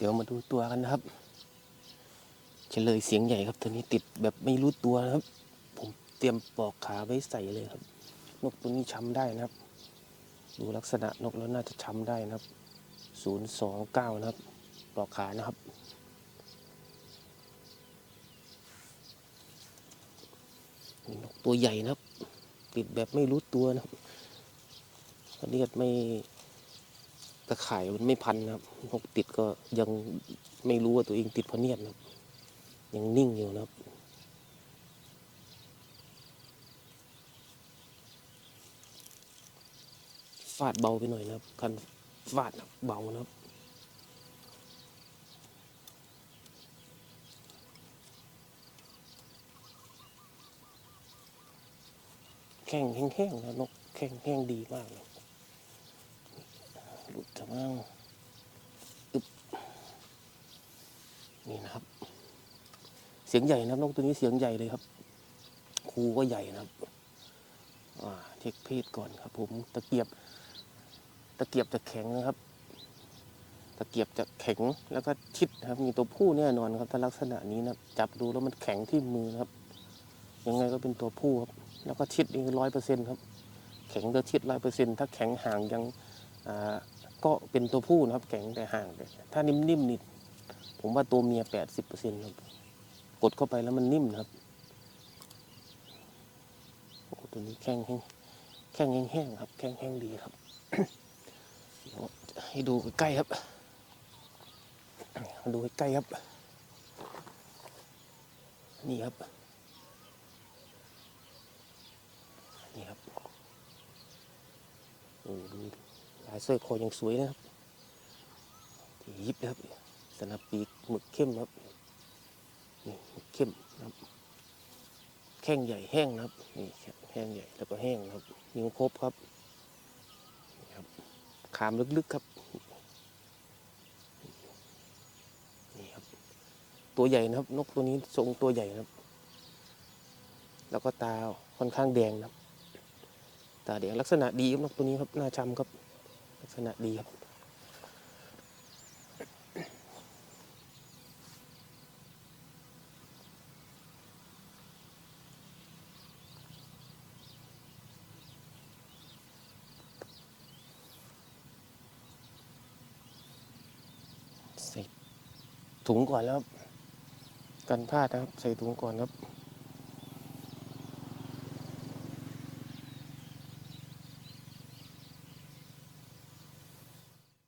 เดี๋ยวมาดูตัวกันนะครับเฉลยเสียงใหญ่ครับตัวนี้ติดแบบไม่รู้ตัวนะครับ ผมเตรียมปลอกขาไว้ใส่เลยครับ นกตัวนี้ช้ำได้นะครับ ดูลักษณะนกแล้วน่าจะช้ำได้นะครับ029นะครับปลอกขานะครับนกตัวใหญ่นะครับ ติดแบบไม่รู้ตัวนะครับอันนี้ไม่ ตะข่ายมันไม่พันนะครับนกติดก็ยังไม่รู้ว่าตัวเองติดพะเนียดนะครับ ยังนิ่งอยู่นะครับฟาดเบาไปหน่อยนะครับคันฟาดเบานะครับแข้งแห้งๆนะนกแข้งแห้งดีมากเลย หลุดจะมั่งอึบนี่นะครับ เสียงใหญ่นะครับนกตัวนี้เสียงใหญ่เลยครับครูก็ใหญ่นะครับเช็คเพศก่อนครับผมตะเกียบ ตะเกียบจะแข็งนะครับ ตะเกียบจะแข็งแล้วก็ชิดครับ มีตัวผู้แน่นอนครับถ้าลักษณะนี้นะจับดูแล้วมันแข็งที่มือนะครับ ยังไงก็เป็นตัวผู้ครับ แล้วก็ชิดนี่ร้อยเปอร์เซ็นต์ครับ แข็งจะชิดร้อยเปอร์เซ็นต์ถ้าแข็งห่างยังอ่า ก็เป็นตัวผู้นะครับ แข็งแต่ห่างแต่ถ้านิ่มๆนี่ผมว่าตัวเมียแปดสิบเปอร์เซ็นต์ครับ กดเข้าไปแล้วมันนิ่มนะครับโอ้ตัวนี้แข็งแห้งแข็งแห้งครับ แข็งแห้งดีครับให้ดูใกล้ครับ ดูใกล้ครับ นี่ครับ นี่ครับโอ้ดูลาย สร้อยคอยังสวยนะครับยิบนะครับสนับปีกหมึกเข้มครับนี่หมึกเข้มนะครับ แข้งใหญ่แห้งนะครับนี่แห้งใหญ่แล้วก็แห้งนะครับนิ้วครบครับนะครับขามลึกๆครับนี่ครับ ตัวใหญ่นะครับ นกตัวนี้ทรงตัวใหญ่นะครับ แล้วก็ตาค่อนข้างแดงนะครับ ตาแดงลักษณะดีครับนกตัวนี้ครับหน้าช้ำครับ ลักษณะดีครับใส่ถุงก่อนแล้วครับกันพลาดนะครับ ใส่ถุงก่อนครับ